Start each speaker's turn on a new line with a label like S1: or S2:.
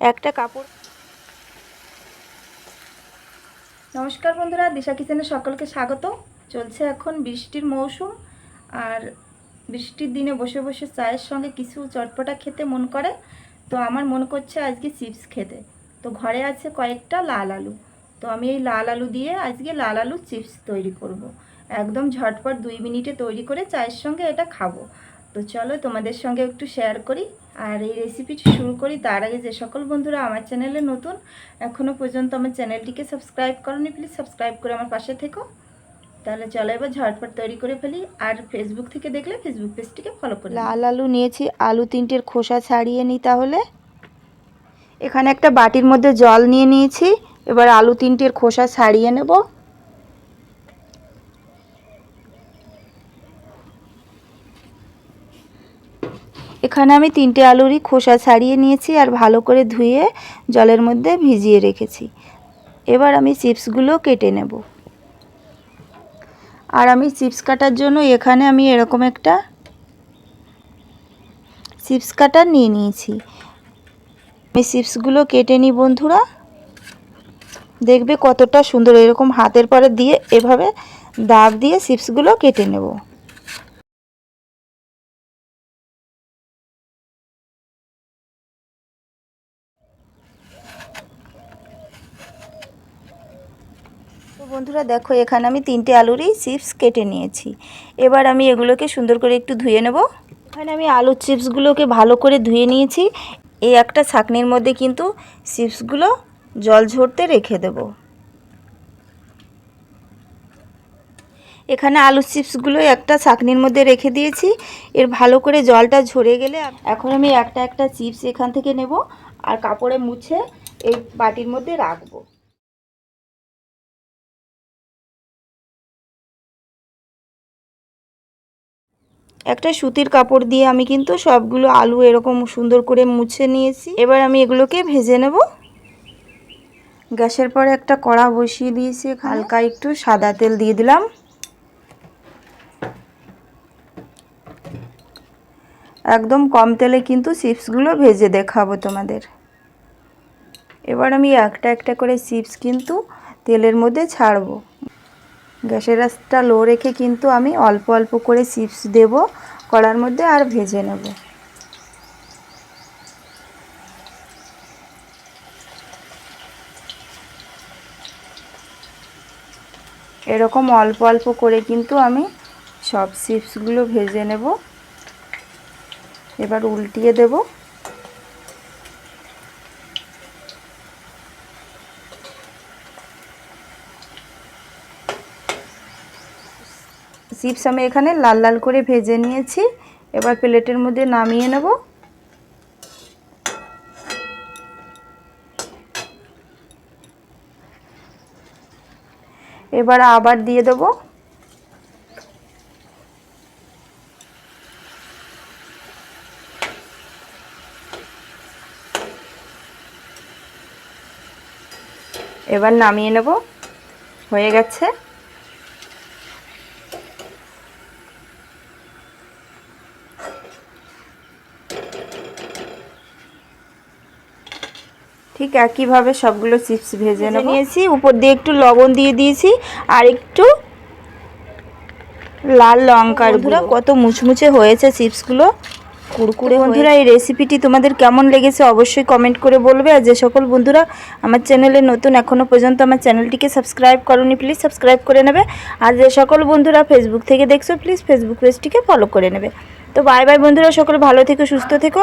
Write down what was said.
S1: একটা কাপড়। নমস্কার বন্ধুরা, দিশা কিচেনে সকলকে স্বাগত। চলছে এখন বৃষ্টির মৌসুম, আর বৃষ্টির দিনে বসে বসে চায়ের সঙ্গে কিছু চটপটা খেতে মন করে। তো আমার মন করছে আজকে চিপস খেতে। তো ঘরে আছে কয়েকটা লাল আলু। তো আমি এই লাল আলু দিয়ে আজকে লাল আলু চিপস তৈরি করব। একদম ঝটপট দুই মিনিটে তৈরি করে চায়ের সঙ্গে এটা খাব। তো চলো তোমাদের সঙ্গে একটু শেয়ার করি আর এই রেসিপিটি শুরু করি। তার আগে যে সকল বন্ধুরা আমার চ্যানেলে নতুন এখনও পর্যন্ত আমার চ্যানেলটিকে সাবস্ক্রাইব করনি প্লিজ সাবস্ক্রাইব করে আমার পাশে থেকো। তাহলে চলো এবার ঝটপট তৈরি করে ফেলি। আর ফেসবুক থেকে দেখলে ফেসবুক পেজটিকে ফলো করে লাল আলু নিয়েছি, আলু তিনটের খোসা ছাড়িয়ে নিই তাহলে। এখানে একটা বাটির মধ্যে জল নিয়ে নিয়েছি, এবার আলু তিনটের খোসা ছাড়িয়ে নেব। এখানে আমি তিনটে আলুরই খোসা ছাড়িয়ে নিয়েছি আর ভালো করে ধুয়ে জলের মধ্যে ভিজিয়ে রেখেছি। এবার আমি চিপসগুলো কেটে নেব। আর আমি চিপস কাটার জন্য এখানে আমি এরকম একটা চিপস কাটার নিয়ে নিয়েছি। আমি চিপসগুলো কেটে নিই বন্ধুরা। দেখবে কতটা সুন্দর, এরকম হাতের পরে দিয়ে এভাবে দাব দিয়ে চিপসগুলো কেটে নেব। বন্ধুরা, দেখো এখানে আমি তিনটে আলুরই চিপস কেটে নিয়েছি। এবার আমি এগুলোকে সুন্দর করে একটু ধুয়ে নেব। এখানে আমি আলুর চিপসগুলোকে ভালো করে ধুয়ে নিয়েছি। এই একটা ছাকনির মধ্যে কিন্তু চিপসগুলো জল ঝরতে রেখে দেব। এখানে আলু চিপসগুলো একটা ছাকনির মধ্যে রেখে দিয়েছি। এর ভালো করে জলটা ঝরে গেলে এখন আমি একটা একটা চিপস এখান থেকে নেব। আর কাপড়ে মুছে এই বাটির মধ্যে রাখব। একটা সুতির কাপড় দিয়ে আমি কিন্তু সবগুলো আলু এরকম সুন্দর করে মুছে নিয়েছি। এবার আমি এগুলোকে ভেজে নেব। গ্যাসের পরে একটা কড়া বসিয়ে দিয়েছি, হালকা একটু সাদা তেল দিয়ে দিলাম। একদম কম তেলে কিন্তু চিপসগুলো ভেজে দেখাবো তোমাদের। এবার আমি একটা একটা করে চিপস কিন্তু তেলের মধ্যে ছাড়বো। গ্যাসের রাস্তা লো রেখে কিন্তু আমি অল্প অল্প করে চিপস দেব, কড়ার মধ্যে আর ভেজে নেব। এরকম অল্প অল্প করে কিন্তু আমি সব চিপসগুলো ভেজে নেব। এবার উল্টিয়ে দেবো। চিপস আমি এখানে লাল লাল করে ভেজে নিয়েছি। এবার প্লেটের মধ্যে নামিয়ে নেব। এবার আবার দিয়ে দেব। এবার নামিয়ে নেব। হয়ে গেছে। ঠিক একইভাবে সবগুলো চিপস ভেজে নিয়েছি। উপর দিয়ে একটু লবণ দিয়ে দিয়েছি আর একটু লাল লঙ্কার গুঁড়ো। কত মুচমুচে হয়েছে চিপসগুলো। কুড়কুড়ে। বন্ধুরা এই রেসিপিটি তোমাদের কেমন লেগেছে অবশ্যই কমেন্ট করে বলবে। আর যে সকল বন্ধুরা আমার চ্যানেলে নতুন এখনও পর্যন্ত আমার চ্যানেলটিকে সাবস্ক্রাইব করনি প্লিজ সাবস্ক্রাইব করে নেবে। আর যে সকল বন্ধুরা ফেসবুক থেকে দেখছ প্লিজ ফেসবুক পেজটিকে ফলো করে নেবে। তো বাই বাই বন্ধুরা সকলে ভালো থেকো সুস্থ থেকো।